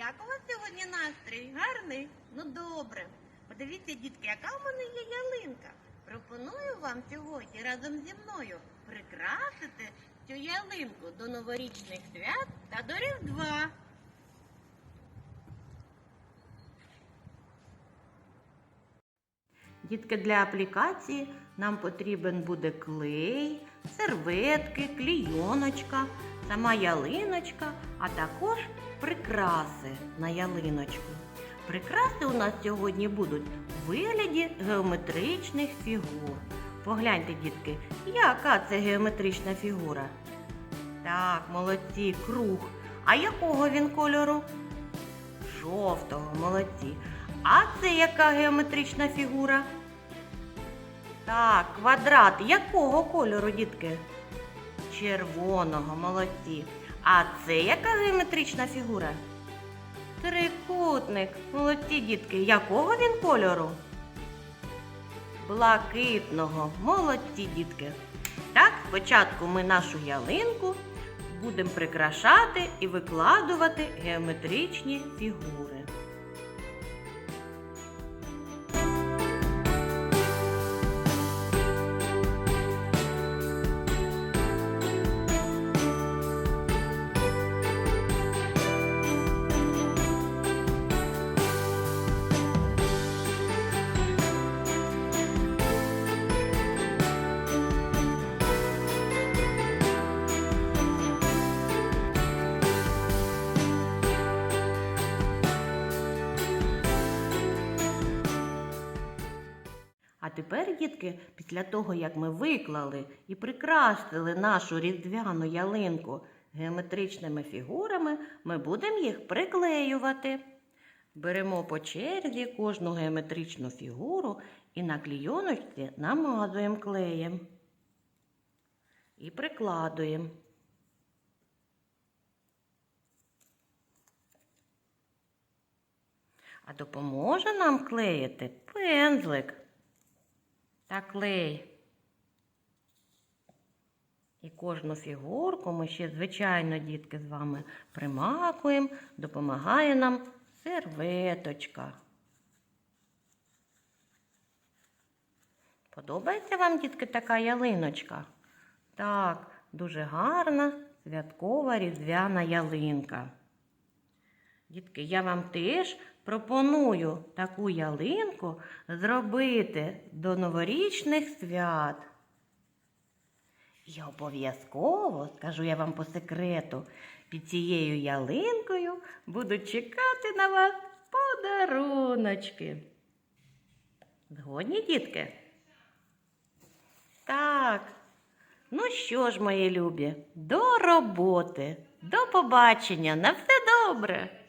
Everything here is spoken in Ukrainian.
Як у вас сьогодні настрій? Гарний? Ну добре. Подивіться, дітки, яка у мене є ялинка. Пропоную вам сьогодні разом зі мною прикрасити цю ялинку до новорічних свят та до Різдва. Дітки, для аплікації нам потрібен буде клей, серветки, клійоночка, сама ялиночка, а також прикраси на ялиночку. Прикраси у нас сьогодні будуть у вигляді геометричних фігур. Погляньте, дітки, яка це геометрична фігура? Так, молодці, круг. А якого він кольору? Жовтого, молодці. А це яка геометрична фігура? Так, квадрат. Якого кольору, дітки? Червоного, молодці. А це яка геометрична фігура? Трикутник. Молодці, дітки. Якого він кольору? Блакитного. Молодці, дітки. Так, спочатку ми нашу ялинку будемо прикрашати і викладувати геометричні фігури. Тепер, дітки, після того, як ми виклали і прикрасили нашу різдвяну ялинку геометричними фігурами, ми будемо їх приклеювати. Беремо по черзі кожну геометричну фігуру і на клійоночці намазуємо клеєм. І прикладуємо. А допоможе нам клеїти пензлик та клей. І кожну фігурку ми ще, звичайно, дітки, з вами примакуємо, допомагає нам серветочка. Подобається вам, дітки, така ялиночка? Так, дуже гарна святкова різдвяна ялинка. Дітки, я вам теж пропоную таку ялинку зробити до новорічних свят. І обов'язково, скажу я вам по секрету, під цією ялинкою будуть чекати на вас подаруночки. Згодні, дітки? Так. Ну що ж, мої любі, до роботи, до побачення, на все добре!